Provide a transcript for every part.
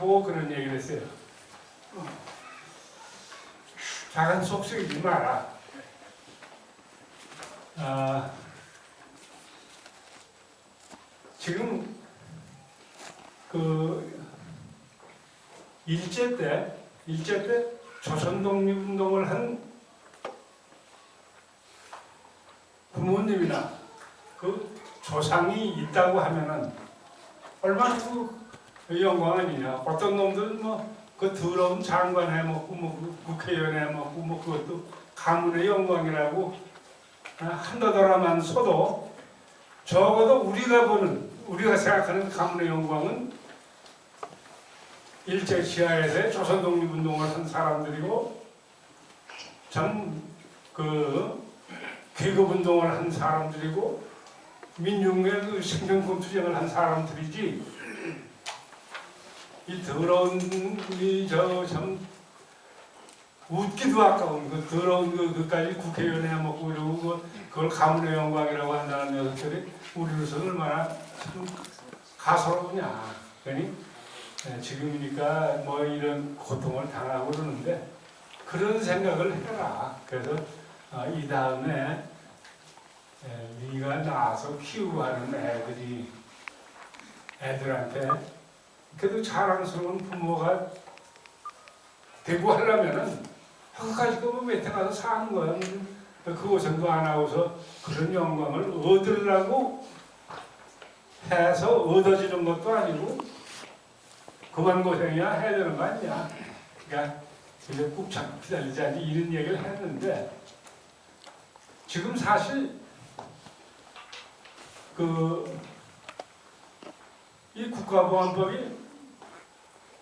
보고 그런 얘기를 했어요. 어, 작은 속쓰이지 마라. 아, 지금 그 일제 때 일제 때 조선 독립운동을 한 부모님이나 그 조상이 있다고 하면은 얼마나 그 영광 아니냐. 어떤 놈들은 뭐 그 더러운 장관 해먹고 뭐그 국회의원 해먹고 뭐 그것도 가문의 영광이라고 아, 한다더라만 서도 적어도 우리가 보는 우리가 생각하는 가문의 영광은 일제 시하에서 조선 독립운동을 한 사람들이고 참그 계급운동을 한 사람들이고 민중의 그 생존권 투쟁을 한 사람들이지 이 더러운 이 저 참 웃기도 아까운 그 더러운 그 그까지 국회의원 해먹고 이러고 그- 그걸 가문의 영광이라고 한다는 녀석들이 우리로서는 얼마나 참 가소롭냐. 그러니? 예, 지금이니까 뭐 이런 고통을 당하고 그러는데 그런 생각을 해라. 그래서 아, 이 다음에 에, 네가 낳아서 키우고 하는 애들이 애들한테 그래도 자랑스러운 부모가 되고 하려면은 끝까지 그뭐 밑에 가서 사는 거야. 그 고생도 안 하고서 그런 영광을 얻으려고 해서 얻어지는 것도 아니고 그만 고생이야 해야 되는 거 아니야. 그러니까 이제 꾹 참고 기다리자니 이런 얘기를 했는데 지금 사실 그 이 국가보안법이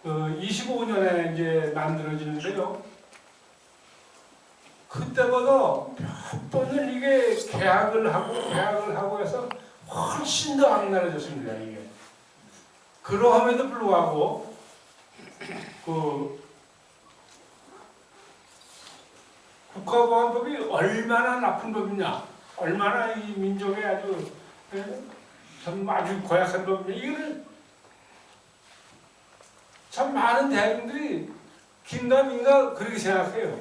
그 25년에 이제 만들어지는데요. 그때보다 몇 번을 이게 계약을 하고 계약을 하고 해서 훨씬 더 악랄해졌습니다 이게. 그러함에도 불구하고 그 국가보안법이 얼마나 나쁜 법이냐, 얼마나 이 민족에 아주 예? 참 아주 고약한 법이냐 이거를 참 많은 대중들이 긴가민가 그렇게 생각해요.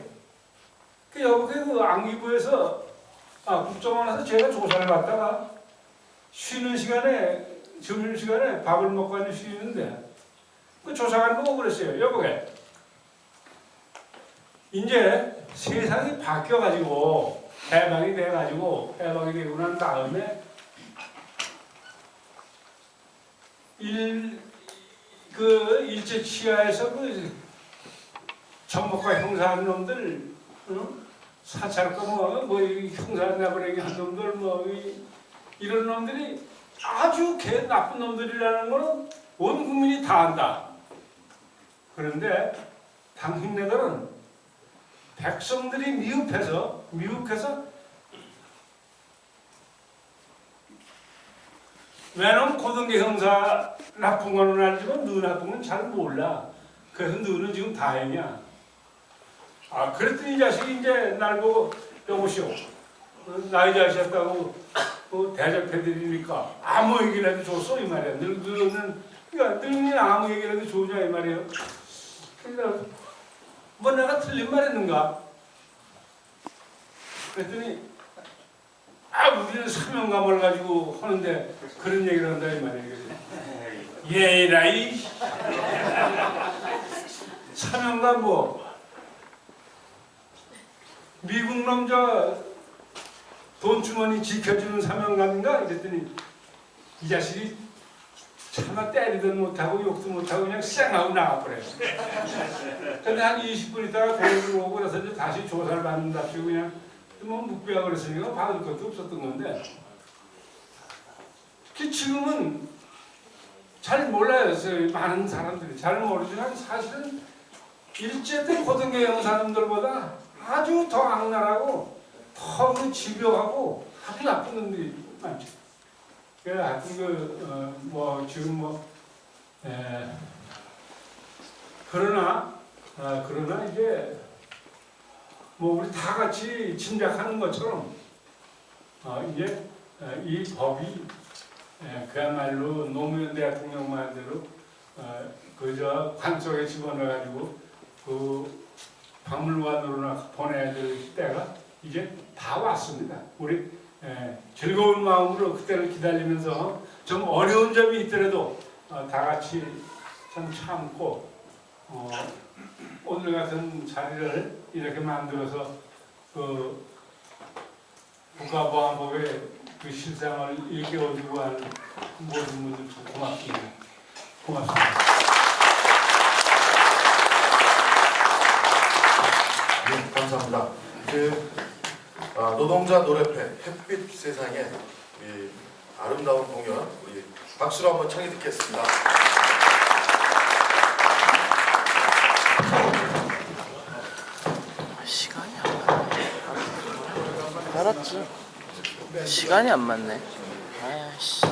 그 여보게 그 안기부에서 아 국정원에서 제가 조사를 받다가 쉬는 시간에 점심 시간에 밥을 먹고 앉아 쉬는데 그 조사관 보고 그랬어요. 여보게 이제 세상이 바뀌어가지고 해방이 돼가지고 해방이 되고 난 다음에 일, 그 일제 치하에서 그 정복과 형사한 놈들, 어? 사찰과 뭐, 뭐, 이 형사 내버리기 한 놈들, 뭐, 이, 이런 놈들이 아주 개 나쁜 놈들이라는 거는 온 국민이 다 안다. 그런데 당신네들은 백성들이 미흡해서, 미흡해서 왜냐면 고등계 형사 나쁜 거는 알지만 너 나쁜 건 잘 몰라. 그래서 너는 지금 다행이야. 아 그랬더니 이 자식이 이제 날 보고 여보시오. 어, 나이 자식이었다고 어, 대접해드리니까 아무 얘기라도 줬어 이 말이야. 늘 너는 그러니까 늙니 아무 얘기라도 좋으냐 이 말이에요. 그러니까 뭐 내가 틀린 말했는가? 그랬더니 아 우리는 사명감을 가지고 하는데 그런 얘기를 한다 이 말이에요. 예라이 사명감 뭐 미국 남자 돈 주머니 지켜주는 사명감인가 이랬더니 이 자식이 차마 때리든 못하고 욕도 못하고 그냥 쌩하고 나가버려요. 근데 한 20분 있다가 데리고 오고 그래서 이제 다시 조사를 받는답시고 그냥 뭐 묵비가 그랬으니까 받을 것도 없었던 건데 특히 지금은 잘 몰라요. 저 많은 사람들이 잘 모르지만 사실은 일제 때 고등계 형사님들보다 아주 더 악랄하고 더그 집요하고 아주 나쁜 놈들이 많죠. 그래 하여튼 그뭐 지금 뭐 에, 그러나 아, 그러나 이제 뭐 우리 다 같이 짐작하는 것처럼 어, 이제 어, 이 법이 에, 그야말로 노무현 대통령 말대로 어, 그저 관 속에 집어넣어가지고 그 박물관으로나 보내야 될 때가 이제 다 왔습니다. 우리 예, 즐거운 마음으로 그때를 기다리면서 좀 어려운 점이 있더라도 어, 다 같이 참 참고 어, 오늘 같은 자리를 이렇게 만들어서 그 국가보안법의 그 실상을 일깨워주고 하는 모든 분들 참 고맙습니다. 고맙습니다. 네, 감사합니다. 그 아, 노동자 노래패 햇빛 세상에 이 아름다운 공연 우리 박수로 한번 청해 듣겠습니다. 시간이 안 맞네. 알았지. 시간이 안 맞네. 아야씨.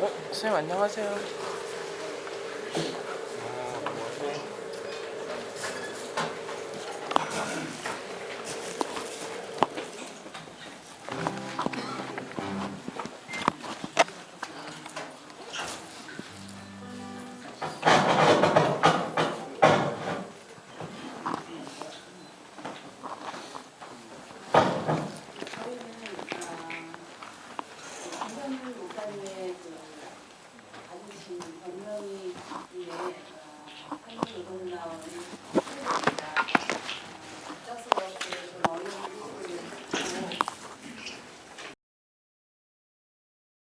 어, 선생님 안녕하세요.